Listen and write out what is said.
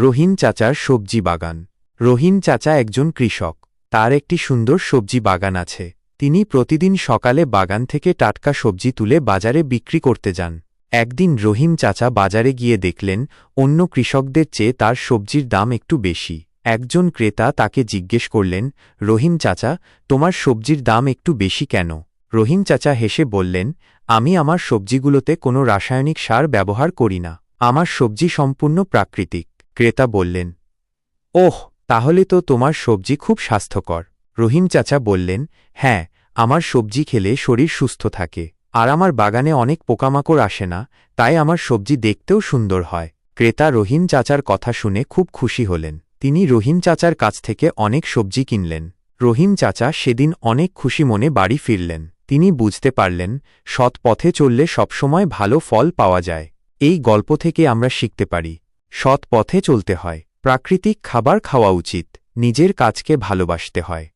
রহিম চাচার সবজি বাগান। রহিম চাচা একজন কৃষক। তার একটি সুন্দর সবজি বাগান আছে। তিনি প্রতিদিন সকালে বাগান থেকে টাটকা সবজি তুলে বাজারে বিক্রি করতে যান। একদিন রহিম চাচা বাজারে গিয়ে দেখলেন, অন্য কৃষকদের চেয়ে তার সবজির দাম একটু বেশি। একজন ক্রেতা তাকে জিজ্ঞেস করলেন রহিম চাচা, তোমার সবজির দাম একটু বেশি কেন? রহিম চাচা হেসে বললেন, আমি আমার সবজিগুলোতে কোনো রাসায়নিক সার ব্যবহার করি না। আমার সবজি সম্পূর্ণ প্রাকৃতিক। ক্রেতা বললেন, ওহ, তাহলে তো তোমার সবজি খুব স্বাস্থ্যকর। রহিম চাচা বললেন হ্যাঁ আমার সবজি খেলে শরীর সুস্থ থাকে, আর আমার বাগানে অনেক পোকামাকড় আসে না, তাই আমার সবজি দেখতেও সুন্দর হয়। ক্রেতা রহিম চাচার কথা শুনে খুব খুশি হলেন। তিনি রহিম চাচার কাছ থেকে অনেক সবজি কিনলেন। রহিম চাচা সেদিন অনেক খুশি মনে বাড়ি ফিরলেন। তিনি বুঝতে পারলেন, সৎ পথে চললে সবসময় ভালো ফল পাওয়া যায়। এই গল্প থেকে আমরা শিখতে পারি। সৎ পথে চলতে হয়। প্রাকৃতিক খাবার খাওয়া উচিত। নিজের কাজকে ভালোবাসতে হয়।